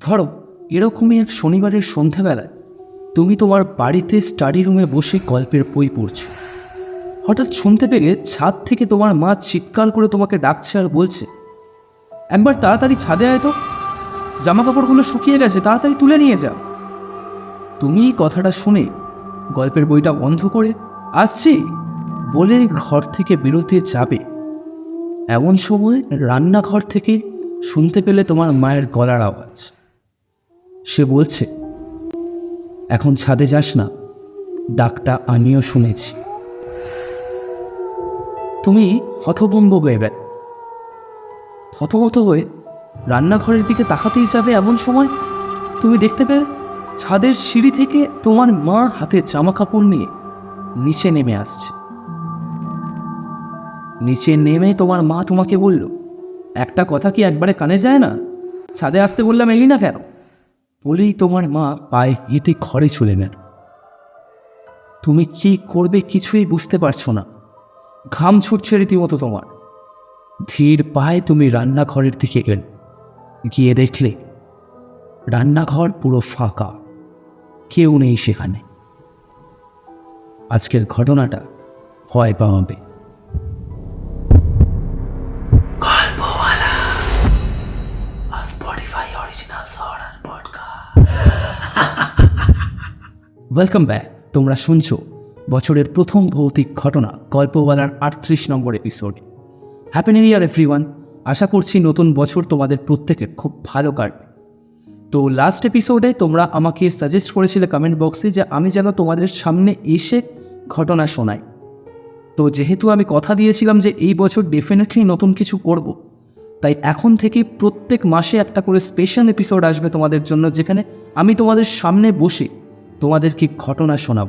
ধরো, এরকমই এক শনিবারের সন্ধ্যাবেলায় তুমি তোমার বাড়িতে স্টাডি রুমে বসে গল্পের বই পড়ছো। হঠাৎ শুনতে পেলে ছাদ থেকে তোমার মা চিৎকার করে তোমাকে ডাকছে আর বলছে, একবার তাড়াতাড়ি ছাদে আয় তো। জামা কাপড়গুলো শুকিয়ে গেছে, তাড়াতাড়ি তুলে নিয়ে যা। তুমি কথাটা শুনে গল্পের বইটা বন্ধ করে আসছি। বলে ঘর থেকে বেরোতে যাবে। এমন সময় রান্নাঘর থেকে শুনতে পেলে তোমার মায়ের গলার আওয়াজ। সে বলছে, এখন ছাদে যাস না, ডাকটা আমিও শুনেছি। তুমি হতভম্ব গেলে থতমত হয়ে রান্নাঘরের দিকে তাকাতেই যাবে এমন সময় তুমি দেখতে পেলে ছাদের সিঁড়ি থেকে তোমার মা হাতে জামা কাপড় নিয়ে নিচে নেমে আসছে। নিচে নেমে তোমার মা তোমাকে বলল, একটা কথা কি একবারে কানে যায় না? ছাদে আসতে বললাম এলি না কেন? বলেই তোমার মা পায়ে হেঁটে ঘরে চলে নেন। তুমি কি করবে কিছুই বুঝতে পারছ না। ঘাম ছুটছে রীতিমতো তোমার। ধীর পায়ে তুমি রান্নাঘরের দিকে গেল। গিয়ে দেখলে রান্নাঘর পুরো ফাঁকা। কেউ নেই সেখানে। আজকের ঘটনাটা ভয় পাওয়াবে। ওয়েলকাম ব্যাক তোমরা শুনছো বছরের প্রথম ভৌতিক ঘটনা গল্প বলার আটত্রিশ নম্বর episode happy new year everyone আশা করছি নতুন বছর তোমাদের প্রত্যেকের খুব ভালো কাটবে। তো লাস্ট এপিসোডে তোমরা আমাকে সাজেস্ট করেছিলে কমেন্ট বক্সে যে আমি যেন তোমাদের সামনে এসে ঘটনা শোনাই। তো যেহেতু আমি কথা দিয়েছিলাম যে এই বছর ডেফিনেটলি নতুন কিছু করব, তাই এখন থেকে প্রত্যেক মাসে একটা করে স্পেশাল এপিসোড আসবে তোমাদের জন্য, যেখানে আমি তোমাদের সামনে বসে তোমাদেরকে ঘটনা শোনাব।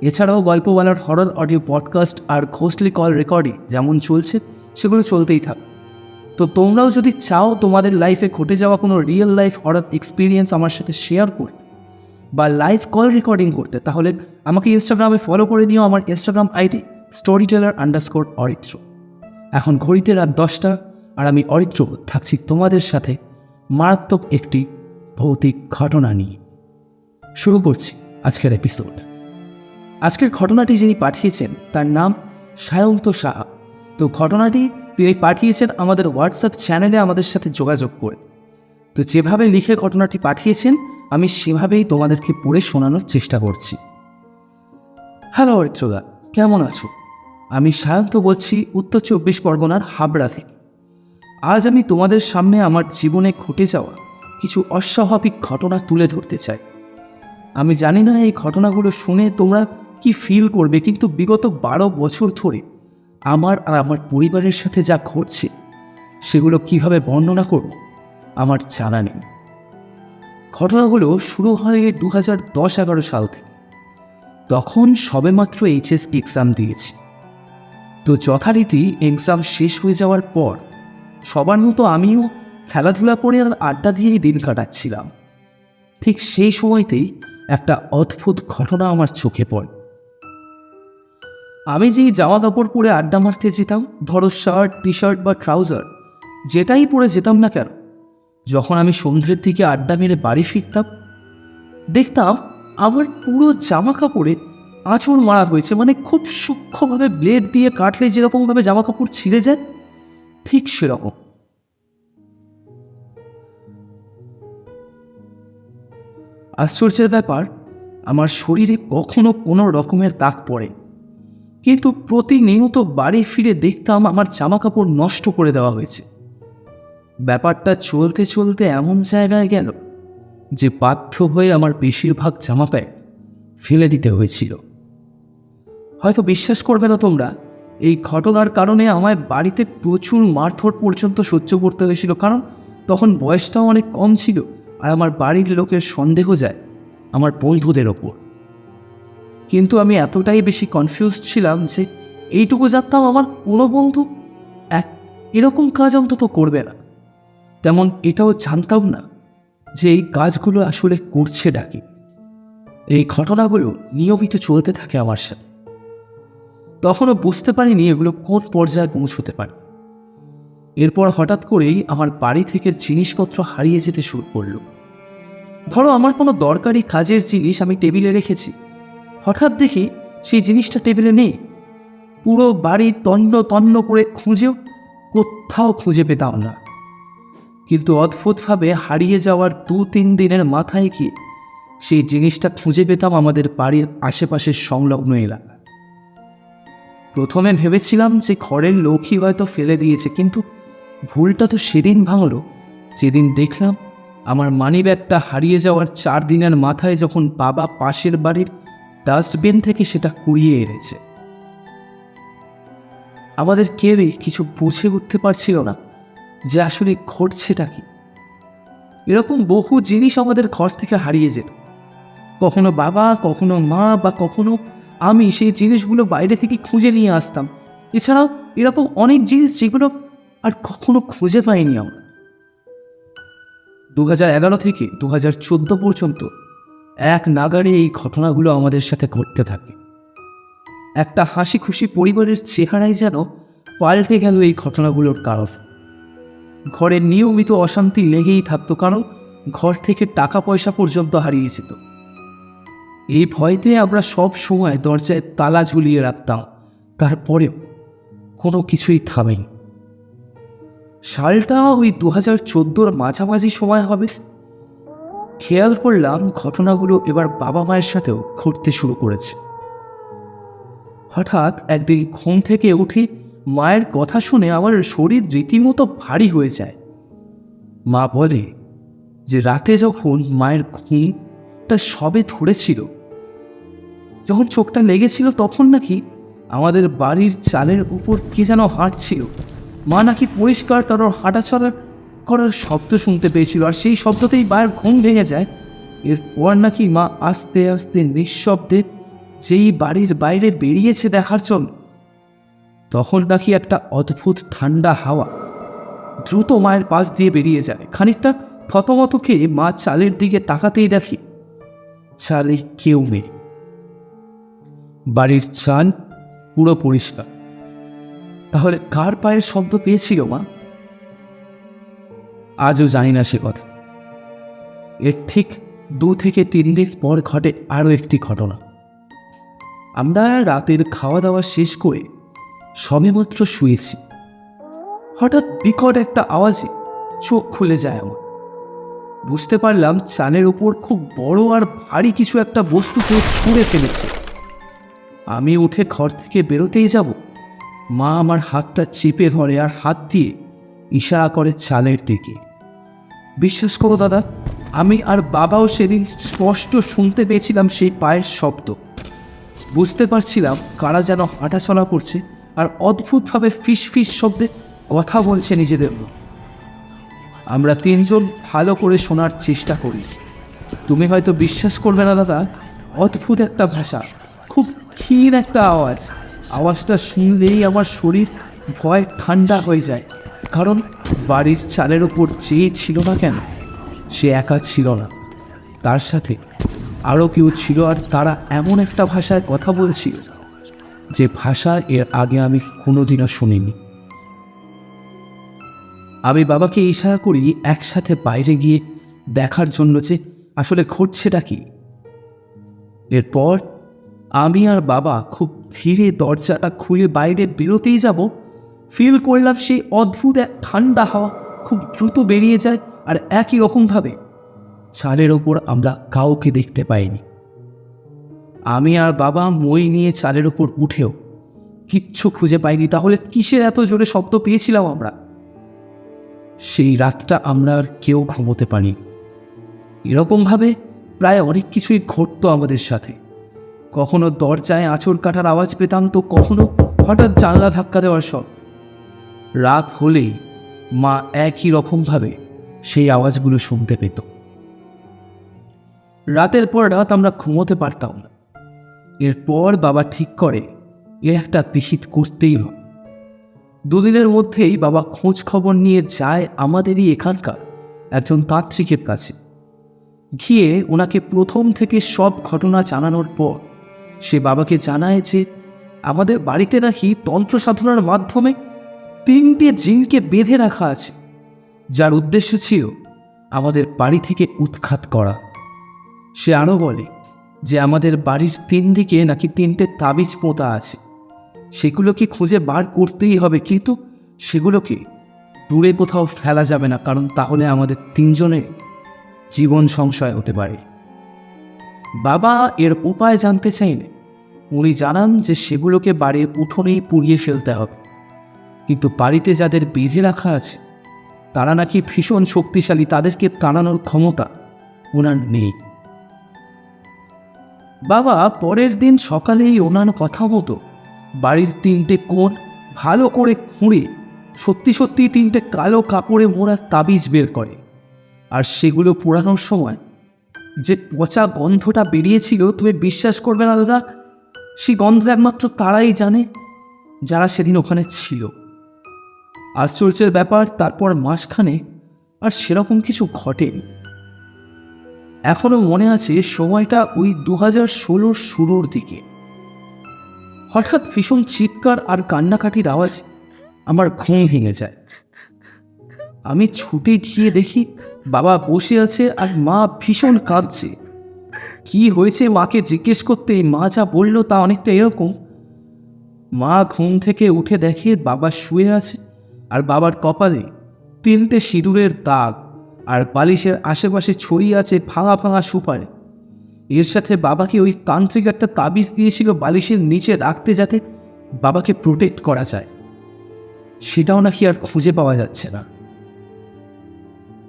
এছাড়াও গল্প বলার হরর অডিও পডকাস্ট আর ঘোস্টলি কল রেকর্ডিং যেমন চলছে, সেগুলো চলতেই থাক। তো তোমরাও যদি চাও তোমাদের লাইফে ঘটে যাওয়া কোনো রিয়েল লাইফ হরর এক্সপিরিয়েন্স আমার সাথে শেয়ার করতে বা লাইভ কল রেকর্ডিং করতে, তাহলে আমাকে ইনস্টাগ্রামে ফলো করে নিও। আমার Instagram ID story teller underscore Aritra. এখন ঘড়িতে রাত দশটা আর আমি অরিত্র থাকছি তোমাদের সাথে মারাত্মক একটি ভৌতিক ঘটনা নিয়ে। শুরু করছি আজকের এপিসোড আজকের ঘটনাটি যিনি পাঠিয়েছেন, তার নাম সায়ন্ত সাহা। তো ঘটনাটি তিনি পাঠিয়েছেন আমাদের হোয়াটসঅ্যাপ চ্যানেলে আমাদের সাথে যোগাযোগ করে। তো যেভাবে লিখে ঘটনাটি পাঠিয়েছেন, আমি সেভাবেই তোমাদেরকে পড়ে শোনানোর চেষ্টা করছি। হ্যালো অরিত্রদা কেমন আছো? আমি সায়ন্ত বলছি উত্তর চব্বিশ পরগনার হাবড়া থেকে। আজ আমি তোমাদের সামনে আমার জীবনে ঘটে যাওয়া কিছু অস্বাভাবিক ঘটনা তুলে ধরতে চাই। আমি জানি না এই ঘটনাগুলো শুনে তোমরা কি ফিল করবে, কিন্তু বিগত বারো বছর ধরে আমার আর আমার পরিবারের সাথে যা ঘটছে, সেগুলো কীভাবে বর্ণনা করব, আমার জানা নেই। ঘটনাগুলো শুরু হয় দু হাজার দশ এগারো সাল থেকে। তখন সবেমাত্র এইচএস এক্সাম দিয়েছি। তো যথারীতি এক্সাম শেষ হয়ে যাওয়ার পর সবার মতো আমিও খেলাধুলা করে আর আড্ডা দিয়েই দিন কাটাচ্ছিলাম। ঠিক সেই সময়তেই একটা অদ্ভুত ঘটনা আমার চোখে পড়ে। আমি যেই জামা কাপড় পরে আড্ডা মারতে যেতাম, ধরো শার্ট টি শার্ট বা ট্রাউজার, যেটাই পরে যেতাম না কেন, যখন আমি সন্ধ্যের দিকে আড্ডা মেরে বাড়ি ফিরতাম, দেখতাম আমার পুরো জামা কাপড়ে আঁচড় মারা হয়েছে মানে খুব সূক্ষ্মভাবে ব্লেড দিয়ে কাটলে যেরকমভাবে জামা কাপড় ছিঁড়ে যায়, ঠিক সেরকম। আশ্চর্যের ব্যাপার, আমার শরীরে কখনো কোনো রকমের দাগ পড়ে। কিন্তু প্রতিনিয়ত বাড়ি ফিরে দেখতাম আমার জামা কাপড় নষ্ট করে দেওয়া হয়েছে। ব্যাপারটা চলতে চলতে এমন জায়গায় গেল যে বাধ্য হয়ে আমার বেশিরভাগ জামা প্যান্ট ফেলে দিতে হয়েছিল। হয়তো বিশ্বাস করবে না তোমরা, এই ঘটনার কারণে আমায় বাড়িতে প্রচুর মারধর পর্যন্ত সহ্য করতে হয়েছিল, কারণ তখন বয়সটাও অনেক কম ছিল। আর আমার বাড়ির লোকের সন্দেহ যায় আমার বন্ধুদের ওপর। কিন্তু আমি এতটাই বেশি কনফিউজ ছিলাম যে এইটুকু জানতাম আমার কোনো বন্ধু এক এরকম কাজ অন্তত করবে না। তেমন এটাও জানতাম না যে এই কাজগুলো আসলে করছে ডাকি এই ঘটনাগুলো নিয়মিত চলতে থাকে আমার সাথে। তখনও বুঝতে পারিনি এগুলো কোন পর্যায়ে পৌঁছতে পারে। এরপর হঠাৎ করেই আমার বাড়ি থেকে জিনিসপত্র হারিয়ে যেতে শুরু করল। ধরো আমার কোনো দরকারি কাজের জিনিস আমি টেবিলে রেখেছি। হঠাৎ দেখি সেই জিনিসটা টেবিলে নেই। পুরো বাড়ি তন্ন তন্ন করে খুঁজেও কোথাও খুঁজে পেতাম না। কিন্তু অদ্ভুতভাবে হারিয়ে যাওয়ার দু তিন দিনের মাথায় কি সেই জিনিসটা খুঁজে পেতাম আমাদের বাড়ির আশেপাশের সংলগ্ন এলাকা। প্রথমে ভেবেছিলাম যে ঘরের লোকই হয়তো ফেলে দিয়েছে, কিন্তু ভুলটা তো সেদিন ভাঙলো। যেদিন দেখলাম আমার মানিব্যাগটা হারিয়ে যাওয়ার চার দিনের মাথায় যখন বাবা পাশের বাড়ির ডাস্টবিন থেকে সেটা কুড়িয়ে এনেছে। আমাদের কেউই কিছু বুঝে উঠতে পারছিল না যে আসলে ঘটছেটা কি। এরকম বহু জিনিস আমাদের ঘর থেকে হারিয়ে যেত। কখনো বাবা, কখনো মা বা কখনো আমি সেই জিনিসগুলো বাইরে থেকে খুঁজে নিয়ে আসতাম। এছাড়াও এরকম অনেক জিনিস যেগুলো আর কখনো খুঁজে পাইনি আমরা। দু হাজার এগারো থেকে দু হাজার চোদ্দ পর্যন্ত এক নাগারে এই ঘটনাগুলো আমাদের সাথে ঘটতে থাকে। একটা হাসি খুশি পরিবারের চেহারাই যেন পাল্টে গেল এই ঘটনাগুলোর কারণ। ঘরের নিয়মিত অশান্তি লেগেই থাকতো কারণ ঘর থেকে টাকা পয়সা পর্যন্ত হারিয়ে যেত। এই ভয়তে আমরা সব সময় দরজায় তালা ঝুলিয়ে রাখতাম, তারপরেও কোনো কিছুই থামেনি। সালটা ওই দু হাজার চোদ্দোর মাঝামাঝি সময় হবে। খেয়াল করলাম ঘটনাগুলো এবার বাবা মায়ের সাথেও ঘটতে শুরু করেছে। হঠাৎ একদিন ঘুম থেকে উঠে মায়ের কথা শুনে আমার শরীর রীতিমতো ভারী হয়ে যায়। মা বলে যে রাতে যখন মায়ের ঘুমটা সবে ধরেছিল, যখন চোখটা লেগেছিল তখন নাকি আমাদের বাড়ির চালের উপর কে যেন হাঁটছিল। মা নাকি পরিষ্কার তার হাঁটাচলা করার শব্দ শুনতে পেয়েছিল, আর সেই শব্দতেই মায়ের ঘুম ভেঙে যায়। এরপর নাকি মা আস্তে আস্তে নিঃশব্দে যেই বাড়ির বাইরে বেরিয়েছে দেখার জন্য। তখন নাকি একটা অদ্ভুত ঠান্ডা হাওয়া দ্রুত মায়ের পাশ দিয়ে বেরিয়ে যায়। খানিকটা থতমত খেয়ে মা চালের দিকে তাকাতেই দেখি, চালে কেউ নেই। বাড়ির চাল পুরো পরিষ্কার। তাহলে কার পায়ের শব্দ পেয়েছিল মা? আজও জানি না সে কথা। এর ঠিক দু থেকে তিন দিন পর ঘটে আরও একটি ঘটনা। আমরা রাতের খাওয়া দাওয়া শেষ করে সবেমাত্র শুয়েছি। হঠাৎ বিকট একটা আওয়াজে চোখ খুলে যায় আমার। বুঝতে পারলাম চানের উপর খুব বড় আর ভারী কিছু একটা বস্তু কেউ ছুঁড়ে ফেলেছে। আমি উঠে ঘর থেকে বেরোতেই যাব। মা আমার হাতটা চেপে ধরে আর হাত দিয়ে ইশারা করে চালের দিকে। বিশ্বাস করো দাদা, আমি আর বাবাও সেদিন স্পষ্ট শুনতে পেয়েছিলাম সেই পায়ের শব্দ। বুঝতে পারছিলাম কারা যেন হাঁটাচলা করছে আর অদ্ভুতভাবে ফিস ফিস শব্দে কথা বলছে নিজেদের আমরা তিনজন ভালো করে শোনার চেষ্টা করি। তুমি হয়তো বিশ্বাস করবে না দাদা, অদ্ভুত একটা ভাষা, খুব ক্ষীণ একটা আওয়াজ। আওয়াজটা শুনলেই আমার শরীর ভয় ঠান্ডা হয়ে যায়। কারণ বাড়ির চালের ওপর চেয়ে ছিল না কেন, সে একা ছিল না। তার সাথে আরও কেউ ছিল আর তারা এমন একটা ভাষায় কথা বলছিল, যে ভাষা এর আগে আমি কোনোদিনও শুনিনি। আমি বাবাকে ইশারা করি একসাথে বাইরে গিয়ে দেখার জন্য যে আসলে ঘটছেটা কি। এরপর আমি আর বাবা খুব ধীরে দরজাটা খুলে বাইরে বেরোতেই যাব। ফিল করলাম সেই অদ্ভুত এক ঠান্ডা হাওয়া খুব দ্রুত বেরিয়ে যায় আর একই রকমভাবে চালের ওপর আমরা কাউকে দেখতে পাইনি। আমি আর বাবা মই নিয়ে চালের ওপর উঠেও কিচ্ছু খুঁজে পাইনি। তাহলে কিসের এত জোরে শব্দ পেয়েছিলাম আমরা? সেই রাতটা আমরা আর কেউ ঘুমোতে পারি এরকমভাবে প্রায় অনেক কিছুই ঘটতো আমাদের সাথে। কখনো দরজায় আঁচড় কাটার আওয়াজ পেতাম তো কখনো হঠাৎ জানলা ধাক্কা দেওয়ার শখ। রাত হলেই মা একই রকমভাবে সেই আওয়াজগুলো শুনতে পেত। রাতের পর রাত আমরা ঘুমোতে পারতাম না। এরপর বাবা ঠিক করে এর একটা বিহিত করতেই হবে। দুদিনের মধ্যেই বাবা খোঁজ খবর নিয়ে যায় আমাদেরই এখানকার একজন তান্ত্রিকের কাছে। গিয়ে ওনাকে প্রথম থেকে সব ঘটনা জানানোর পর সে বাবাকে জানায় যে আমাদের বাড়িতে নাকি তন্ত্র সাধনার মাধ্যমে তিনটে জিনকে বেঁধে রাখা আছে, যার উদ্দেশ্য ছিল আমাদের বাড়ি থেকে উৎখাত করা। সে আরও বলে যে আমাদের বাড়ির তিন দিকে নাকি তিনটে তাবিজ পোঁতা আছে, সেগুলোকে খুঁজে বার করতেই হবে, কিন্তু সেগুলোকে দূরে কোথাও ফেলা যাবে না, কারণ তাহলে আমাদের তিনজনের জীবন সংশয় হতে পারে। বাবা এর উপায় জানতে চাইলে উনি জানান যে সেগুলোকে বাড়ির উঠোনেই পুড়িয়ে ফেলতে হবে। কিন্তু বাড়িতে যাদের বেঁধে রাখা আছে, তারা নাকি ভীষণ শক্তিশালী, তাদেরকে তাড়ানোর ক্ষমতা ওনার নেই। বাবা, পরের দিন সকালেই ওনার কথা মতো বাড়ির তিনটে কোণ ভালো করে খুঁড়ে সত্যি সত্যি তিনটে কালো কাপড়ে মোড়া তাবিজ বের করে। আর সেগুলো পোড়ানোর সময় যে পচা গন্ধটা বেরিয়েছিল, তুমি বিশ্বাস করবে না দাদা? সেই গন্ধ একমাত্র তারাই জানে, যারা সেদিন ওখানে ছিল। আশ্চর্যের ব্যাপার, তারপর মাসখানে আর সেরকম কিছু ঘটেনি। এখনও মনে আছে সময়টা ওই দু হাজার ষোলোর শুরুর দিকে। হঠাৎ ভীষণ চিৎকার আর কান্নাকাটির আওয়াজ, আমার ঘুম ভেঙে যায়। আমি ছুটে গিয়ে দেখি বাবা বসে আছে আর মা ভীষণ কাঁদছে। কি হয়েছে মাকে জিজ্ঞেস করতে মা যা বলল তা অনেকটা এরকম। মা ঘুম থেকে উঠে দেখে বাবা শুয়ে আছে আর বাবার কপালে তিনটে সিঁদুরের দাগ আর বালিশের আশেপাশে ছড়িয়ে আছে ভাঙা ভাঙা সুপারে। এর সাথে বাবাকে ওই তান্ত্রিক একটা তাবিজ দিয়েছিল বালিশের নিচে রাখতে যাতে বাবাকে প্রোটেক্ট করা যায়। সেটাও নাকি আর খুঁজে পাওয়া যাচ্ছে না।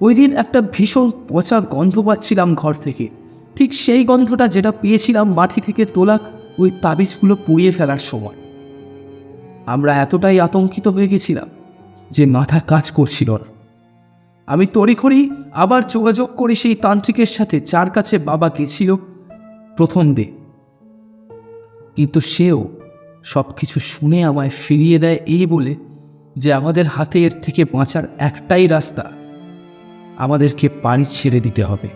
ওই দিন একটা ভীষণ পচা গন্ধ পাচ্ছিলাম ঘর থেকে। ঠিক সেই গন্ধটা যেটা পেয়েছিলাম মাটি থেকে তোলা ওই তাবিজগুলো পুড়িয়ে ফেলার সময়। আমরা এতটাই আতঙ্কিত হয়ে গেছিলাম যে মাথা কাজ করছিল না। আমি তড়িখড়ি আবার যোগাযোগ করে সেই তান্ত্রিকের সাথে যার কাছে বাবা গেছিল প্রথম দিন কিন্তু সেও সব কিছু শুনে আমায় ফিরিয়ে দেয় এই বলে যে আমাদের হাতে এর থেকে বাঁচার একটাই রাস্তা আমাদেরকে পানি ছেড়ে দিতে হবে।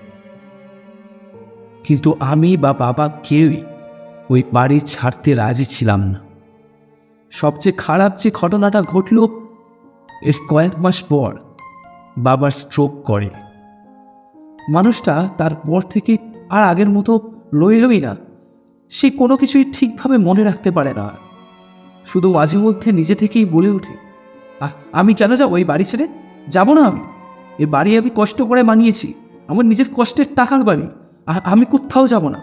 কিন্তু আমি বা বাবা কেউই ওই বাড়ি ছাড়তে রাজি ছিলাম না। সবচেয়ে খারাপ যে ঘটনাটা ঘটল এর কয়েক মাস পর বাবার স্ট্রোক করে। মানুষটা তারপর থেকে আর আগের মতো রইলই না। সে কোনো কিছুই ঠিকভাবে মনে রাখতে পারে না। শুধু মাঝে মধ্যে নিজে থেকেই বলে ওঠে "আহ, আমি কেন যাব? ওই বাড়ি ছেড়ে যাব না আমি? এ বাড়ি আমি কষ্ট করে বানিয়েছি। আমার নিজের কষ্টের টাকার বাড়ি। আমি কোথাও যাব না।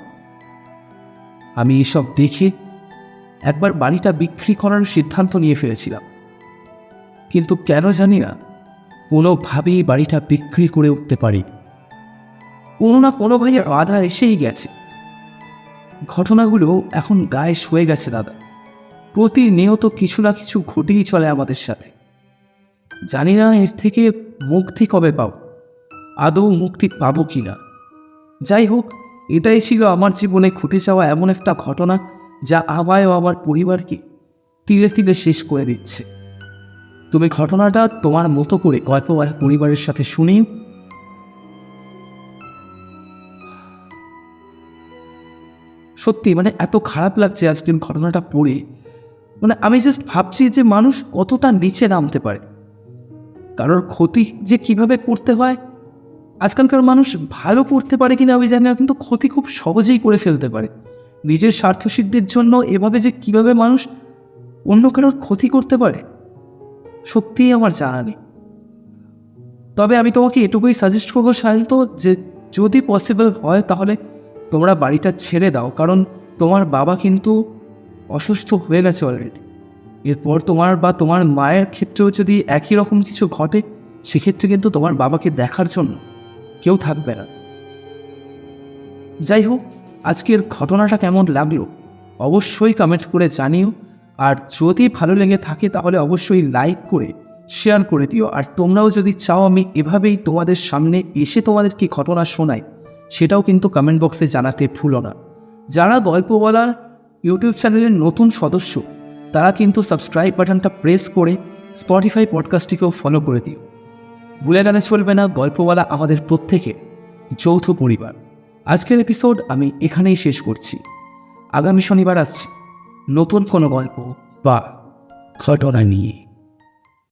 আমি এসব দেখে একবার বাড়িটা বিক্রি করার সিদ্ধান্ত নিয়ে ফেলেছিলাম। কিন্তু কেন জানি না, কোনোভাবেই বাড়িটা বিক্রি করে উঠতে পারি। কোনো না কোনোভাবে বাধা এসেই গেছে। ঘটনাগুলো এখন গায়ে শুয়ে গেছে দাদা। প্রতিনিয়ত কিছু না কিছু ঘটেই চলে আমাদের সাথে। জানি না এর থেকে মুক্তি কবে পাও? আদৌ মুক্তি পাবো কি না? যাই হোক, এটাই ছিল আমার জীবনে ঘটে যাওয়া এমন একটা ঘটনা যা আমায় ও আমার পরিবারকে তিলে তিলে শেষ করে দিচ্ছে। তুমি ঘটনাটা তোমার মতো করে গল্প আর পরিবারের সাথে শুনি সত্যি মানে এত খারাপ লাগছে আজকের ঘটনাটা পড়ে। মানে আমি জাস্ট ভাবছি যে মানুষ কতটা নিচে নামতে পারে। কারোর ক্ষতি যে কীভাবে করতে হয়? আজকালকার মানুষ ভালো করতে পারে কিনা আমি জানি না, কিন্তু ক্ষতি খুব সহজেই করে ফেলতে পারে। নিজের স্বার্থসিদ্ধির জন্য এভাবে যে কীভাবে মানুষ অন্য কারোর ক্ষতি করতে পারে, সত্যিই আমার জানা নেই। তবে আমি তোমাকে এটুকুই সাজেস্ট করব সায়ন্ত যে যদি পসিবল হয় তাহলে তোমরা বাড়িটা ছেড়ে দাও, কারণ তোমার বাবা কিন্তু অসুস্থ হয়ে গেছে অলরেডি এরপর তোমার বা তোমার মায়ের ক্ষেত্রেও যদি একই রকম কিছু ঘটে, সেক্ষেত্রে কিন্তু তোমার বাবাকে দেখার জন্য কেউ থাকবে না। যাই হোক, আজকের ঘটনাটা কেমন লাগল অবশ্যই কমেন্ট করে জানিও। আর যদি ভালো লেগে থাকে তাহলে অবশ্যই লাইক করে শেয়ার করে দিও। আর তোমরাও যদি চাও আমি এভাবেই তোমাদের সামনে এসে তোমাদের কি ঘটনা শোনাই, সেটাও কিন্তু কমেন্ট বক্সে জানাতে ভুলো না। যারা গল্প বলার ইউটিউব চ্যানেলের নতুন সদস্য তারা কিন্তু সাবস্ক্রাইব বাটনটা প্রেস করে স্পটিফাই পডকাস্টটিকেও ফলো করে দিও। ভুলে গেলে চলবে না, গল্পওয়ালা আমাদের প্রত্যেকে যৌথ পরিবার। আজকের এপিসোড আমি এখানেই শেষ করছি। আগামী শনিবার আসছি। নতুন কোনো গল্প বা ঘটনা নিয়ে।